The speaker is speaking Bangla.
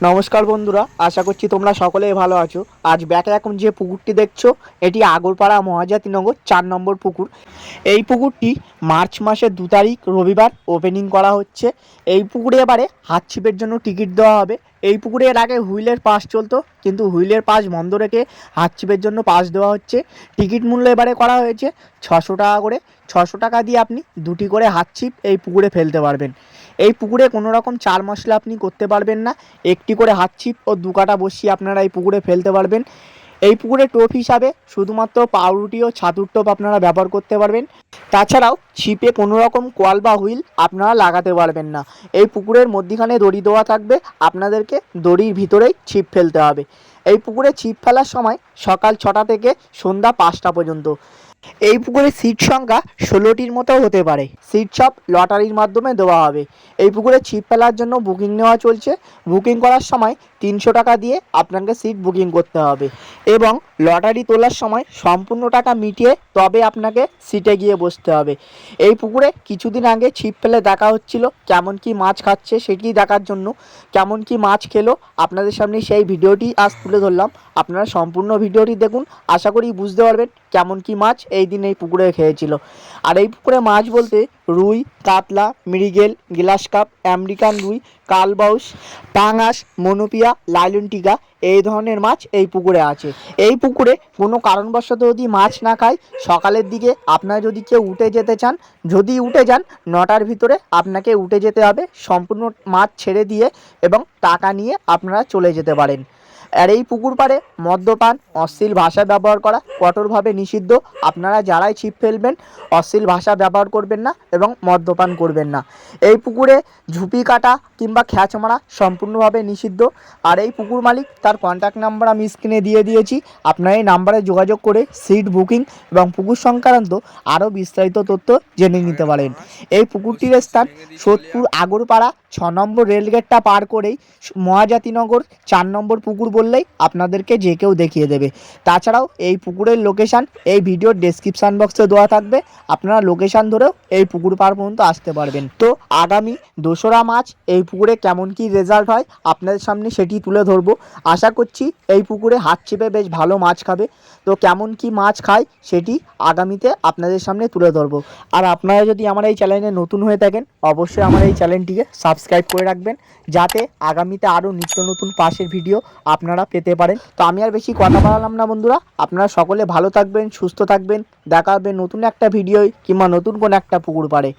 নমস্কার বন্ধুরা, আশা করছি তোমরা সকলেই ভালো আছো। আজ ব্যাকে এখন যে পুকুরটি দেখছ, এটি আগরপাড়া মহাজাতিনগর চার নম্বর পুকুর। এই পুকুরটি মার্চ মাসের দু তারিখ, রবিবার ওপেনিং করা হচ্ছে। এই পুকুরে এবারে হাত ছিপের জন্য টিকিট দেওয়া হবে। এই পুকুরে এর আগে হুইলের পাস চলতো, কিন্তু হুইলের পাস বন্ধ রেখে হাত ছিপের জন্য পাস দেওয়া হচ্ছে। টিকিট মূল্য এবারে করা হয়েছে ছশো টাকা করে। ছশো টাকা দিয়ে আপনি দুটি করে হাত ছিপ এই পুকুরে ফেলতে পারবেন। এই পুকুরে কোনো রকম চার মশলা আপনি করতে পারবেন না। একটি করে হাত ছিপ ও দু কাটা বসিয়ে আপনারা এই পুকুরে ফেলতে পারবেন। এই পুকুরে টোপ হিসাবে শুধুমাত্র পাউরুটি ও ছাতুর টোপ আপনারা ব্যবহার করতে পারবেন। তাছাড়াও ছিপে কোনো রকম কোয়াল বা হুইল আপনারা লাগাতে পারবেন না। এই পুকুরের মধ্যিখানে দড়ি দেওয়া থাকবে। আপনাদেরকে দড়ির ভিতরেই ছিপ ফেলতে হবে। এই পুকুরে ছিপ ফেলার সময় সকাল ছটা থেকে সন্ধ্যা পাঁচটা পর্যন্ত। এই পুকুরে সিট সংখ্যা ষোলোটির মতো হতে পারে। সিট সব লটারির মাধ্যমে দেওয়া হবে। এই পুকুরে ছিপ ফেলার জন্য বুকিং নেওয়া চলছে। বুকিং করার সময় তিনশো টাকা দিয়ে আপনাকে সিট বুকিং করতে হবে এবং লটারি তোলার সময় সম্পূর্ণ টাকা মিটিয়ে তবে আপনাকে সিটে গিয়ে বসতে হবে। এই পুকুরে কিছুদিন আগে ছিপ ফেলে দেখা হচ্ছিল কেমন কি মাছ খাচ্ছে সেটি দেখার জন্য কেমন কি মাছ খেলো আপনাদের সামনে সেই ভিডিওটি আজ তুলে ধরলাম। আপনারা সম্পূর্ণ ভিডিওটি দেখুন। আশা করি বুঝতে পারবেন কেমন কি মাছ এই দিন এই পুকুরে খেয়েছিল। আর এই পুকুরে মাছ বলতে রুই, কাতলা, মৃগেল, গ্লাস কাপ আমেরিকান রুই, কালবাউস, পাঙাশ, মনোপিয়া লাইলনটিকা এই ধরনের মাছ এই পুকুরে আছে। এই পুকুরে কোনো কারণবশত যদি মাছ না খায় সকালের দিকে আপনারা যদি কেউ উঠে যেতে চান, যদি উঠে যান, নটার ভিতরে আপনাকে উঠে যেতে হবে, সম্পূর্ণ মাছ ছেড়ে দিয়ে এবং টাকা নিয়ে আপনারা চলে যেতে পারেন। আর এই পুকুর পাড়ে মদ্যপান, অশ্লীল ভাষা ব্যবহার করা কঠোরভাবে নিষিদ্ধ। আপনারা যারাই ছিপ ফেলবেন, অশ্লীল ভাষা ব্যবহার করবেন না এবং মদ্যপান করবেন না। এই পুকুরে ঝুপি কাটা কিংবা খ্যাচ মারা সম্পূর্ণভাবে নিষিদ্ধ। আর এই পুকুর মালিক তার কন্ট্যাক্ট নাম্বার আমি স্ক্রিনে দিয়ে দিয়েছি। আপনারা এই নাম্বারে যোগাযোগ করে সিট বুকিং এবং পুকুর সংক্রান্ত আরও বিস্তারিত তথ্য জেনে নিতে পারেন। এই পুকুরটির স্থান সোদপুর আগরপাড়া, ছ নম্বর রেলগেটটা পার করেই মহাজাতিনগর, চার নম্বর পুকুর বললেই আপনাদেরকে যে কেউ দেখিয়ে দেবে। তাছাড়াও এই পুকুরের লোকেশান এই ভিডিওর ডেসক্রিপশান বক্সে দেওয়া থাকবে। আপনারা লোকেশান ধরেও এই পুকুর পার পর্যন্ত আসতে পারবেন। তো আগামী দোসরা মাছ এই পুকুরে কেমন কি রেজাল্ট হয়, আপনাদের সামনে সেটি তুলে ধরবো। আশা করছি এই পুকুরে হাত চেপে বেশ ভালো মাছ খাবে। তো কেমন কি মাছ খায় সেটি আগামীতে আপনাদের সামনে তুলে ধরবো। আর আপনারা যদি আমার এই চ্যানেলে নতুন হয়ে থাকেন, অবশ্যই আমার এই চ্যানেলটিকে সাবস্ক্রাইব করে রাখবেন। যাতে আগামীতে আরও নিত্য নতুন পাশের ভিডিও আপনারা পেতে পারেন। তো আমি আর বেশি কথা বাড়ালাম না বন্ধুরা। আপনারা সকলে ভালো থাকবেন, সুস্থ থাকবেন। দেখা হবে নতুন একটা ভিডিও কিংবা নতুন কোনো একটা পুকুর পাড়ে।